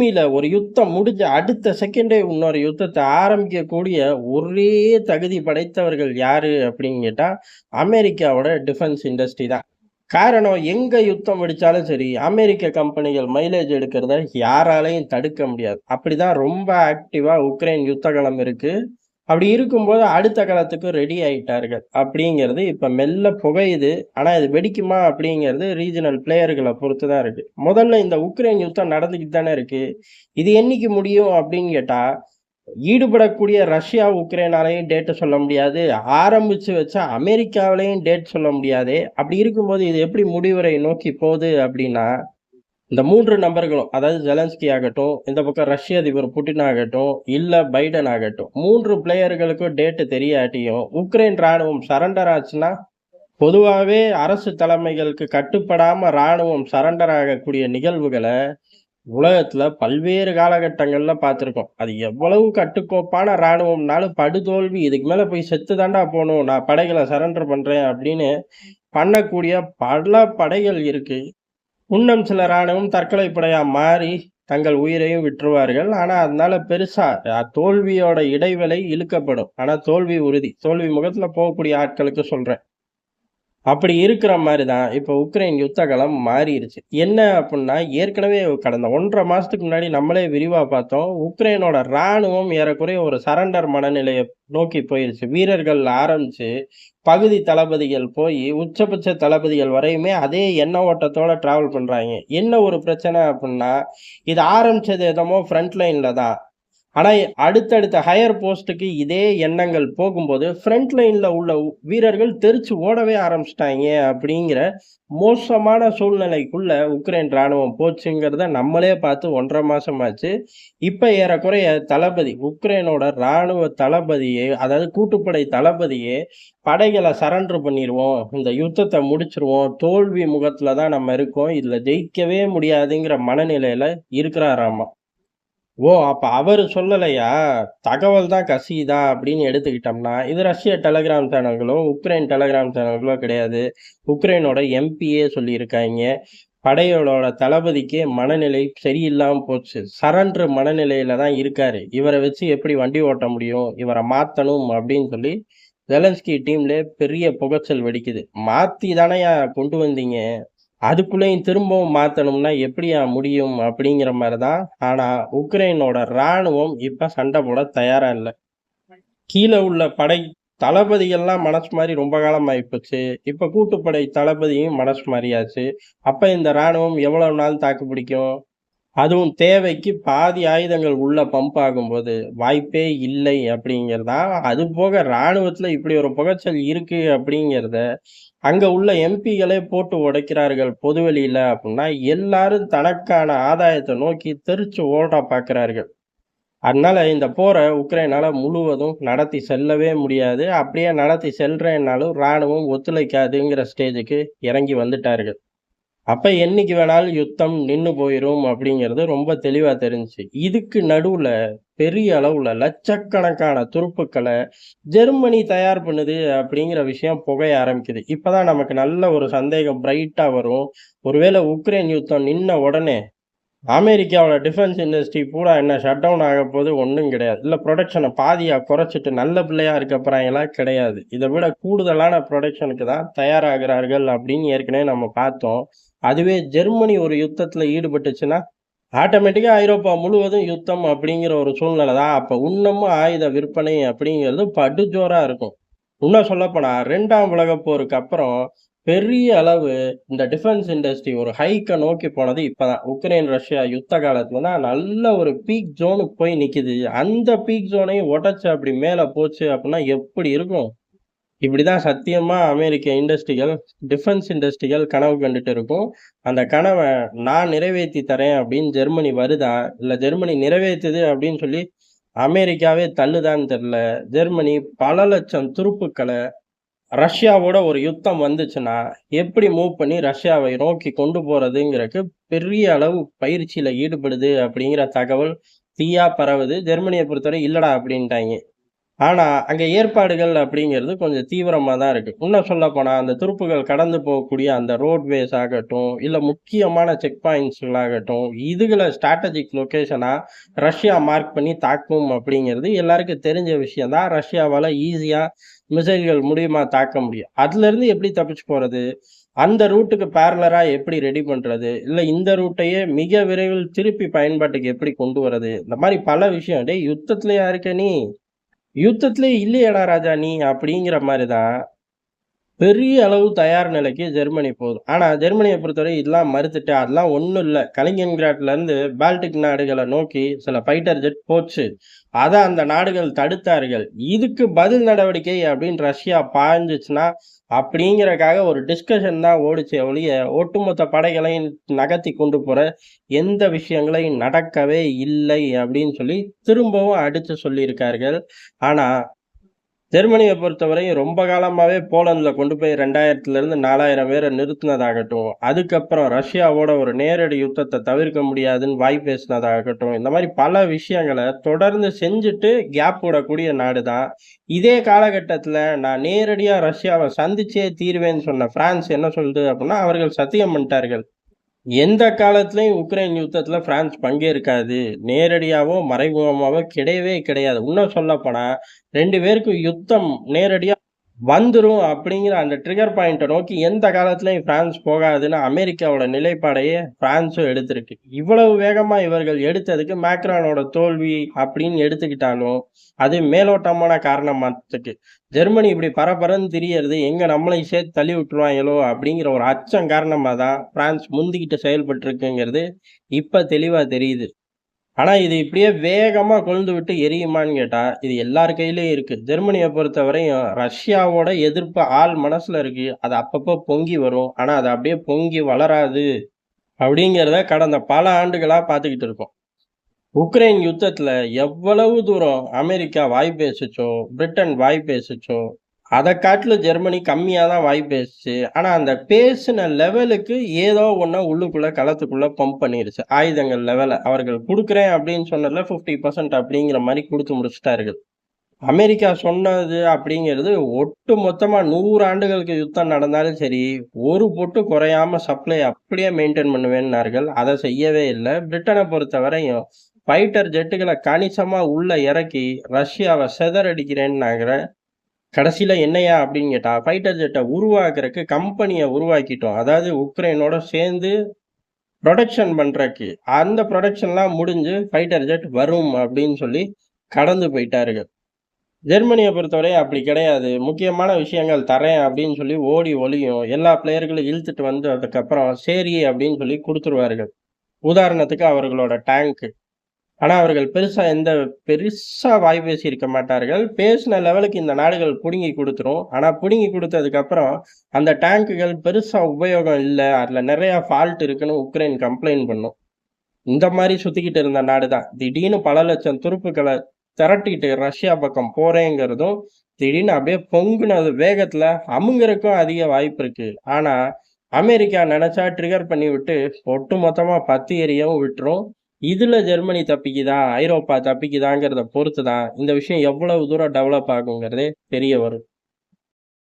பூமியில் ஒரு யுத்தம் முடிஞ்ச அடுத்த செகண்டே இன்னொரு யுத்தத்தை ஆரம்பிக்கக்கூடிய ஒரே தகுதி படைத்தவர்கள் யாரு அப்படின்னு கேட்டால் அமெரிக்காவோட டிஃபென்ஸ் இண்டஸ்ட்ரி தான். காரணம் எங்கே யுத்தம் வெடித்தாலும் சரி அமெரிக்க கம்பெனிகள் மைலேஜ் எடுக்கிறத யாராலையும் தடுக்க முடியாது. அப்படி தான் ரொம்ப ஆக்டிவாக உக்ரைன் யுத்த களம் இருக்குது அப்படி இருக்கும்போது அடுத்த களத்துக்கு ரெடி ஆயிட்டார்கள். அப்படிங்கிறது இப்ப மெல்ல புகையுது. ஆனா இது வெடிக்குமா அப்படிங்கிறது ரீஜனல் பிளேயர்களை பொறுத்து தான் இருக்கு. முதல்ல இந்த உக்ரைன் யுத்தம் நடந்துக்கிட்டு தானே இருக்கு. இது என்னைக்கு முடியும் அப்படின்னு கேட்டா ஈடுபடக்கூடிய ரஷ்யா உக்ரைனாலையும் டேட்டை சொல்ல முடியாது. ஆரம்பிச்சு வச்ச அமெரிக்காவிலையும் டேட் சொல்ல முடியாது. அப்படி இருக்கும்போது இது எப்படி முடிவுரை நோக்கி போகுது அப்படின்னா இந்த மூன்று நபர்களும் அதாவது ஜெலன்ஸ்கி ஆகட்டும் இந்த பக்கம் ரஷ்ய அதிபர் புட்டின் ஆகட்டும் இல்லை பைடன் ஆகட்டும் மூன்று பிளேயர்களுக்கும் டேட்டு தெரியாட்டியும் உக்ரைன் ராணுவம் சரண்டர் ஆச்சுன்னா பொதுவாகவே அரசு தலைமைகளுக்கு கட்டுப்படாமல் ராணுவம் சரண்டர் ஆகக்கூடிய நிகழ்வுகளை உலகத்தில் பல்வேறு காலகட்டங்களில் பார்த்துருக்கோம். அது எவ்வளவு கட்டுக்கோப்பான ராணுவம்னாலும் படுதோல்வி இதுக்கு மேலே போய் செத்து தாண்டா போகணும் நான் படைகளை சரண்டர் பண்ணுறேன் அப்படின்னு பண்ணக்கூடிய பல படைகள் இருக்குது இன்னும் சில ராணுவம் தற்கொலைப்படையாக மாறி தங்கள் உயிரையும் விட்டுருவார்கள் ஆனால் அதனால பெருசாக தோல்வியோட இடைவெளி இழுக்கப்படும். ஆனால் தோல்வி உறுதி. தோல்வி முகத்தில் போகக்கூடிய ஆட்களுக்கு சொல்கிறேன் அப்படி இருக்கிற மாதிரி தான் இப்போ உக்ரைன் யுத்தகலம் மாறிடுச்சு என்ன அப்படின்னா ஏற்கனவே கடந்த ஒன்றரை மாதத்துக்கு முன்னாடி நம்மளே விரிவாக பார்த்தோம் உக்ரைனோட ராணுவம் ஏறக்குறைய ஒரு சரண்டர் மனநிலையை நோக்கி போயிருச்சு. வீரர்கள் ஆரம்பித்து பகுதி தளபதிகள் போய் உச்சபட்ச தளபதிகள் வரையுமே அதே எண்ண ஓட்டத்தோட டிராவல் பண்ணுறாங்க என்ன ஒரு பிரச்சனை அப்படின்னா இது ஆரம்பிச்சது எதமோ ஃப்ரண்ட் லைனில் தான். ஆனால் அடுத்தடுத்த ஹையர் போஸ்ட்டுக்கு இதே எண்ணங்கள் போகும்போது ஃப்ரண்ட் லைனில் உள்ள வீரர்கள் தெரிச்சு ஓடவே ஆரம்பிச்சிட்டாங்க அப்படிங்கிற மோசமான சூழ்நிலைக்குள்ள உக்ரைன் ராணுவம் போச்சுங்கிறத நம்மளே பார்த்து ஒன்றரை மாதமாச்சு ஆச்சு. ஏறக்குறைய தளபதி உக்ரைனோட ராணுவ தளபதியே அதாவது கூட்டுப்படை தளபதியே படைகளை சரண்டர் பண்ணிடுவோம் இந்த யுத்தத்தை முடிச்சிருவோம் தோல்வி முகத்தில் தான் நம்ம இருக்கோம் இதில் ஜெயிக்கவே முடியாதுங்கிற மனநிலையில் இருக்கிறாராமா? ஓ அப்போ அவர் சொல்லலையா? தகவல் தான் கசிதா அப்படின்னு எடுத்துக்கிட்டோம்னா இது ரஷ்ய டெலகிராம் சேனல்களோ உக்ரைன் டெலகிராம் சேனல்களோ கிடையாது. உக்ரைனோட எம்பியே சொல்லியிருக்காங்க. படையோட தளபதிக்கு மனநிலை சரியில்லாமல் போச்சு. சரண்டர் மனநிலையில தான் இருக்காரு. இவரை வச்சு எப்படி வண்டி ஓட்ட முடியும்? இவரை மாற்றணும் அப்படின்னு சொல்லி ஜெலன்ஸ்கி டீம்ல பெரிய புகைச்சல் வெடிக்குது. மாற்றி தானே கொண்டு வந்தீங்க? அதுக்குள்ளேயும் திரும்பவும் மாத்தணும்னா எப்படியா முடியும் அப்படிங்கிற மாதிரி தான் ஆனால் உக்ரைனோட ராணுவம் இப்போ சண்டை போட தயாராக இல்லை. கீழே உள்ள படை தளபதிகள்லாம் மனசு மாதிரி ரொம்ப காலம் ஆயிப்போச்சு இப்போ கூட்டுப்படை தளபதியும் மனசு மாதிரியாச்சு அப்போ இந்த ராணுவம் எவ்வளவு நாள் தாக்கு பிடிக்கும்? அதுவும் தேவைக்கு பாதி ஆயுதங்கள் உள்ள பம்ப் ஆகும்போது வாய்ப்பே இல்லை அப்படிங்கிறதா? அது போக இராணுவத்தில் இப்படி ஒரு புகைச்சல் இருக்கு அப்படிங்கிறத அங்கே உள்ள எம்பிகளே போட்டு உடைக்கிறார்கள் பொதுவெளியில் அப்படின்னா எல்லாரும் தனக்கான ஆதாயத்தை நோக்கி தெரிச்சு ஓட பார்க்குறார்கள். அதனால இந்த போரை உக்ரைனால் முழுவதும் நடத்தி செல்லவே முடியாது. அப்படியே நடத்தி செல்றேன்னாலும் ராணுவம் ஒத்துழைக்காதுங்கிற ஸ்டேஜுக்கு இறங்கி வந்துட்டார்கள். அப்போ என்னைக்கு வேணாலும் யுத்தம் நின்று போயிடும் அப்படிங்கிறது ரொம்ப தெளிவாக தெரிஞ்சுச்சு. இதுக்கு நடுவில் பெரிய அளவில் லட்சக்கணக்கான துருப்புக்களை ஜெர்மனி தயார் பண்ணுது அப்படிங்கிற விஷயம் புகைய ஆரம்பிக்குது. இப்பதான் நமக்கு நல்ல ஒரு சந்தேகம் பிரைட்டாக வரும். ஒருவேளை உக்ரைன் யுத்தம் நின்ன உடனே அமெரிக்காவோட டிஃபென்ஸ் இண்டஸ்ட்ரி பூரா என்ன ஷட் டவுன் ஆக போது ஒன்றும் கிடையாது. இல்லை ப்ரொடக்ஷனை பாதியாக குறைச்சிட்டு நல்ல பிள்ளையா இருக்க போறாங்களா கிடையாது. இதை விட கூடுதலான ப்ரொடக்ஷனுக்கு தான் தயாராகிறார்கள் அப்படின்னு ஏற்கனவே நம்ம பார்த்தோம். அதுவே ஜெர்மனி ஒரு யுத்தத்தில் ஈடுபட்டுச்சுன்னா ஆட்டோமேட்டிக்காக ஐரோப்பா முழுவதும் யுத்தம் அப்படிங்கிற ஒரு சூழ்நிலை தான். அப்போ இன்னமும் ஆயுத விற்பனை அப்படிங்கிறது படுஜோராக இருக்கும். இன்னும் சொல்லப்போனால் ரெண்டாம் உலகப் போருக்கு அப்புறம் பெரிய அளவு இந்த டிஃபென்ஸ் இண்டஸ்ட்ரி ஒரு ஹைக்கை நோக்கி போனது இப்பதான். உக்ரைன் ரஷ்யா யுத்த காலத்துல தான் நல்ல ஒரு பீக் ஜோனுக்கு போய் நிற்கிது அந்த பீக் ஜோனையும் உடச்சு அப்படி மேலே போச்சு அப்படின்னா எப்படி இருக்கும்? இப்படி தான் சத்தியமாக அமெரிக்க இண்டஸ்ட்ரிகள் டிஃபென்ஸ் இண்டஸ்ட்ரிகள் கனவு கண்டுட்டு இருக்கும் அந்த கனவை நான் நிறைவேற்றி தரேன் அப்படின்னு ஜெர்மனி வருதா? இல்லை ஜெர்மனி நிறைவேற்றுது அப்படின்னு சொல்லி அமெரிக்காவே தள்ளுதான்னு தெரில ஜெர்மனி பல லட்சம் துருப்புக்களை ரஷ்யாவோட ஒரு யுத்தம் வந்துச்சுன்னா எப்படி மூவ் பண்ணி ரஷ்யாவை நோக்கி கொண்டு போகிறதுங்கிறக்கு பெரிய அளவு பயிற்சியில் ஈடுபடுது அப்படிங்கிற தகவல் தீயா பரவுது. ஜெர்மனியை பொறுத்தவரை இல்லடா அப்படின்ட்டாங்க. ஆனால் அங்கே ஏற்பாடுகள் அப்படிங்கிறது கொஞ்சம் தீவிரமாக தான் இருக்குது இன்னும் சொல்லப்போனா, அந்த துருப்புகள் கடந்து போகக்கூடிய அந்த ரோட்வேஸ் ஆகட்டும், இல்லை முக்கியமான செக் பாயிண்ட்ஸ்களாகட்டும், இதுகளை ஸ்ட்ராட்டஜிக் லொக்கேஷனாக ரஷ்யா மார்க் பண்ணி தாக்கும் அப்படிங்கிறது எல்லாருக்கும் தெரிஞ்ச விஷயம் தான். ஈஸியாக மிசைல்கள் மூலியமாக தாக்க முடியும். அதுலேருந்து எப்படி தப்பிச்சு போகிறது அந்த ரூட்டுக்கு பேரலராக எப்படி ரெடி பண்ணுறது இல்லை இந்த ரூட்டையே மிக விரைவில் திருப்பி பயன்பாட்டுக்கு எப்படி கொண்டு வரது? இந்த மாதிரி பல விஷயம். டே யுத்தத்துலையா இருக்க நீ? யுத்தத்திலே இல்லையடா ராஜா நீ" அப்படிங்கிற மாதிரி தான் பெரிய அளவு தயார் நிலைக்கு ஜெர்மனி போதும் ஆனால் ஜெர்மனியை பொறுத்தவரை இதெல்லாம் மறுத்துட்டு, அதெல்லாம் ஒன்றும் இல்லை கலிங்கன்கிராட்லேருந்து பால்டிக் நாடுகளை நோக்கி சில ஃபைட்டர் ஜெட் போச்சு. அதை அந்த நாடுகள் தடுத்தார்கள். இதுக்கு பதில் நடவடிக்கை அப்படின்னு ரஷ்யா பாய்ஞ்சிச்சுன்னா அப்படிங்கிறக்காக ஒரு டிஸ்கஷன் தான் ஓடிச்சு ஒழிய, ஒட்டுமொத்த படைகளையும் நகர்த்தி கொண்டு போகிற எந்த விஷயங்களையும் நடக்கவே இல்லை அப்படின்னு சொல்லி திரும்பவும் அடித்து சொல்லியிருக்கார்கள். ஆனால் ஜெர்மனியை பொறுத்தவரையும் ரொம்ப காலமாகவே போலந்தில் கொண்டு போய் ரெண்டாயிரத்துலேருந்து நாலாயிரம் பேரை நிறுத்தினதாகட்டும் அதுக்கப்புறம் ரஷ்யாவோட ஒரு நேரடி யுத்தத்தை தவிர்க்க முடியாதுன்னு வாய் பேசினதாகட்டும், இந்த மாதிரி பல விஷயங்கள தொடர்ந்து செஞ்சுட்டு கேப் விடக்கூடிய நாடு தான். இதே காலகட்டத்தில் நான் நேரடியாக ரஷ்யாவை சந்திச்சே தீர்வேன்னு சொன்ன பிரான்ஸ் என்ன சொல்லுது அப்படின்னா, அவர்கள் சத்தியம் பண்ணிட்டார்கள். எந்த காலத்திலயும் உக்ரைன் யுத்தத்தில் பிரான்ஸ் பங்கேற்காது. நேரடியாகவோ மறைமுகமாகவோ கிடையவே கிடையாது. இன்னும் சொல்லப்போனால் ரெண்டு பேருக்கும் யுத்தம் நேரடியா வந்துடும் அப்படிங்கிற அந்த ட்ரிகர் பாயிண்ட்டை நோக்கி எந்த காலத்துலையும் பிரான்ஸ் போகாதுன்னு அமெரிக்காவோட நிலைப்பாடையே பிரான்ஸும் எடுத்திருக்கு. இவ்வளவு வேகமாக இவர்கள் எடுத்ததுக்கு மேக்ரானோட தோல்வி அப்படின்னு எடுத்துக்கிட்டாலும், அது மேலோட்டமான காரணமாத்துக்கு. ஜெர்மனி இப்படி பரபரன்னு தெரியறது எங்கே நம்மளையும் சேர்த்து தள்ளி விட்டுருவாங்களோ அப்படிங்கிற ஒரு அச்சம் காரணமாக தான் பிரான்ஸ் முந்திக்கிட்டு செயல்பட்டுருக்குங்கிறது இப்போ தெளிவாக தெரியுது. ஆனால் இது இப்படியே வேகமாக கொழுந்து விட்டு எரியுமான்னு கேட்டால் இது எல்லார் கையிலையும் இருக்குது ஜெர்மனியை பொறுத்தவரையும் ரஷ்யாவோட எதிர்ப்பு ஆள் மனசில் இருக்குது அது அப்பப்போ பொங்கி வரும். ஆனால் அது அப்படியே பொங்கி வளராது. அப்படிங்கிறத கடந்த பல ஆண்டுகளாக பார்த்துக்கிட்டு இருக்கோம். உக்ரைன் யுத்தத்தில் எவ்வளவு தூரம் அமெரிக்கா வாய் பேசுச்சோ, பிரிட்டன் வாய் பேசுச்சோ, அதை காட்டிலும் ஜெர்மனி கம்மியாக தான் வாய் பேசுச்சு. ஆனால் அந்த பேசின லெவலுக்கு ஏதோ ஒன்றா உள்ளுக்குள்ளே களத்துக்குள்ளே பம்ப் பண்ணிருச்சு. ஆயுதங்கள் லெவலை அவர்கள் கொடுக்குறேன் அப்படின்னு சொன்னதுல 50% அப்படிங்கிற மாதிரி கொடுத்து முடிச்சுட்டார்கள். அமெரிக்கா சொன்னது அப்படிங்கிறது ஒட்டு மொத்தமாக நூறு ஆண்டுகளுக்கு யுத்தம் நடந்தாலும் சரி, ஒரு பொட்டு குறையாம சப்ளை அப்படியே மெயின்டெயின் பண்ணுவேன்னார்கள். அதை செய்யவே இல்லை பிரிட்டனை பொறுத்தவரையும் ஃபைட்டர் ஜெட்டுகளை கணிசமாக உள்ளே இறக்கி ரஷ்யாவை செதறடிக்கிறேன்னாங்கிற கடைசியில் என்னையா அப்படின்னு கேட்டால் ஃபைட்டர் ஜெட்டை உருவாக்குறக்கு கம்பெனியை உருவாக்கிட்டோம். அதாவது உக்ரைனோட சேர்ந்து ப்ரொடக்ஷன் பண்ணுறக்கு அந்த ப்ரொடக்ஷன்லாம் முடிஞ்சு ஃபைட்டர் ஜெட் வரும் அப்படின்னு சொல்லி கடந்து போயிட்டார்கள். ஜெர்மனியை பொறுத்தவரை அப்படி கிடையாது. முக்கியமான விஷயங்கள் தரேன் அப்படின்னு சொல்லி ஓடி ஒளியும். எல்லா பிளேயர்களையும் இழுத்துட்டு வந்து அதுக்கப்புறம் சரி அப்படின்னு சொல்லி கொடுத்துருவார்கள் உதாரணத்துக்கு அவர்களோட டேங்க்கு ஆனால் அவர்கள் பெருசாக எந்த பெருசாக வாய் பேசி இருக்க மாட்டார்கள். பேசின லெவலுக்கு இந்த நாடுகள் பிடுங்கி கொடுத்துரும் ஆனால் பிடுங்கி கொடுத்ததுக்கப்புறம் அந்த டேங்க்குகள் பெருசாக உபயோகம் இல்லை அதில் நிறையா ஃபால்ட் இருக்குன்னு உக்ரைன் கம்ப்ளைண்ட் பண்ணும். இந்த மாதிரி சுற்றிக்கிட்டு இருந்த நாடு தான். திடீர்னு பல லட்சம் துருப்புக்களை திரட்டிட்டு ரஷ்யா பக்கம் போகிறேங்கிறதும் திடீர்னு அப்படியே பொங்குனது வேகத்தில் அமுங்கிறதுக்கும் அதிக வாய்ப்பு இருக்குது ஆனால் அமெரிக்கா நினச்சா ட்ரிகர் பண்ணி விட்டு ஒட்டு மொத்தமாக பத்து எரியவும் விட்டுரும். இதுல ஜெர்மனி தப்பிக்குதா, ஐரோப்பா தப்பிக்குதாங்கிறத பொறுத்து தான் இந்த விஷயம் எவ்வளவு தூரம் டெவலப் ஆகுங்கிறதே தெரிய வரும்.